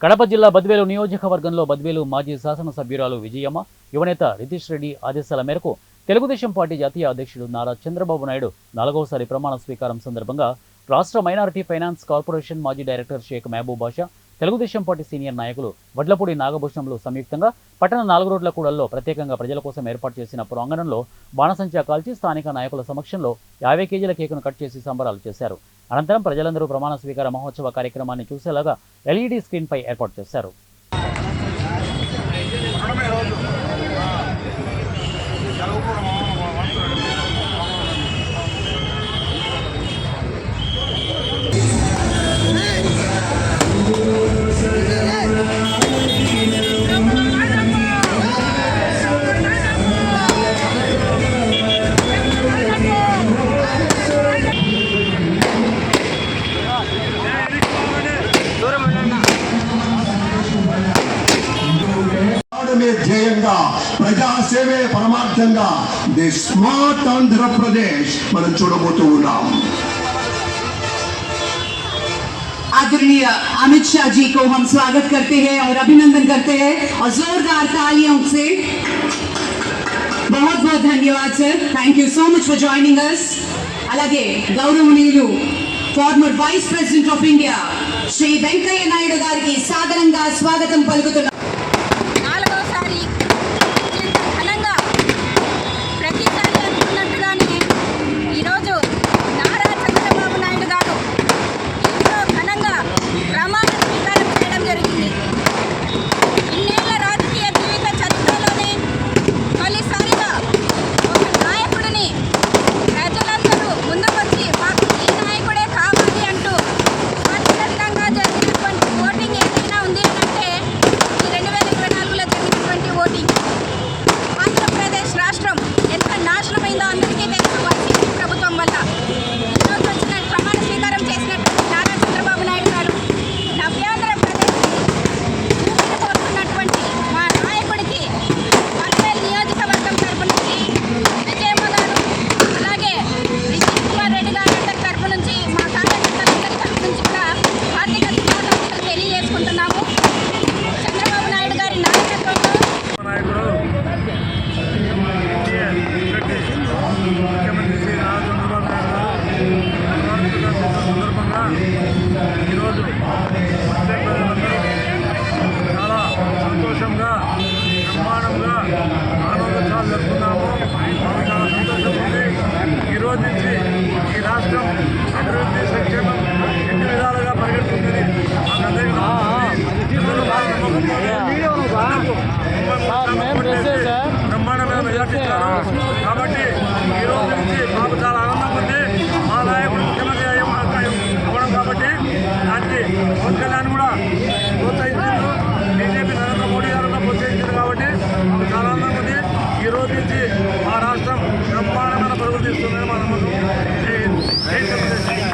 కడప జిల్లా బద్వేలు నియోజకవర్గంలో బద్వేలు మాజీ శాసనసభ్యురాలు విజయమ్మ యువనేత రితీష్ రెడ్డి ఆదేశాల మేరకు తెలుగుదేశం పార్టీ జాతీయ అధ్యక్షుడు నారా చంద్రబాబు నాయుడు నాలుగవసారి ప్రమాణ స్వీకారం సందర్భంగా రాష్ట్ర మైనారిటీ ఫైనాన్స్ కార్పొరేషన్ మాజీ director Sheikh Mahaboob Basha Telugu Desam party senior నాయకులు వడ్లపూడి నాగభూషణంలు సంయుక్తంగా పట్టణ నాలుగు రోడ్ల కూడల్లో ప్రత్యేకంగా ప్రజల కోసం ఏర్పాటు చేసిన ప్రాంగణంలో బాణసంచా కాల్చి స్థానిక నాయకుల సమక్షంలో యాభై కేజీల కేకును కట్ చేసి సంబరాలు చేశారు. అనంతరం ప్రజలందరూ ప్రమాణ స్వీకార మహోత్సవ కార్యక్రమాన్ని చూసేలాగా ఎల్ఈడీ స్క్రీన్పై ఏర్పాటు చేశారు. ఆడమే ధ్యేయంగా ప్రజాసేవే పరమార్థంగా ది స్మార్ట్ ఆంధ్రప్రదేశ్ మనం చూడబోతూ ఉన్నాం आदरणीय अमित शाह जी को हम स्वागत करते हैं और अभिनंदन करते हैं और जोरदार तालियों से बहुत बहुत धन्यवाद sir thank you so much for joining us అలాగే గౌరవనీయులు former vice president of India Shri Venkaiah Naidu గారికి సాదరంగా స్వాగతం పలుకుతున్నాం ఈరోజు ప్రజలందరూ చాలా సంతోషంగా బ్రహ్మాండంగా ఆనందోత్సవాలు జరుపుకున్నాము మాకు చాలా సంతోషం ఉంది ఈ రోజు నుంచి ఈ రాష్ట్రం అభివృద్ధి సంక్షేమం ఎన్ని విధాలుగా పరిగెడుతుంది మాకందరికీ నమ్మకం ఉంది. అందరూ బాగా నమ్మకంతో బ్రహ్మాండమైన మెజార్టీ ఇచ్చారు కాబట్టి ఈ రోజు నుంచి మాకు చాలా ఆనందంగా ఉంది మా నాయకుడు ముఖ్యమంత్రి అయ్యం అవ్వడం కాబట్టి దానికి పవన్ కళ్యాణ్ కూడా ప్రోత్సహించారు బీజేపీ నరేంద్ర మోడీ గారు కూడా ప్రోత్సహించారు కాబట్టి చాలా ఆనందంగా ఉంది. ఈ రోజు నుంచి మా రాష్ట్రం బ్రహ్మాండమైన పరుగులు తీస్తుందని మా నమ్మకం.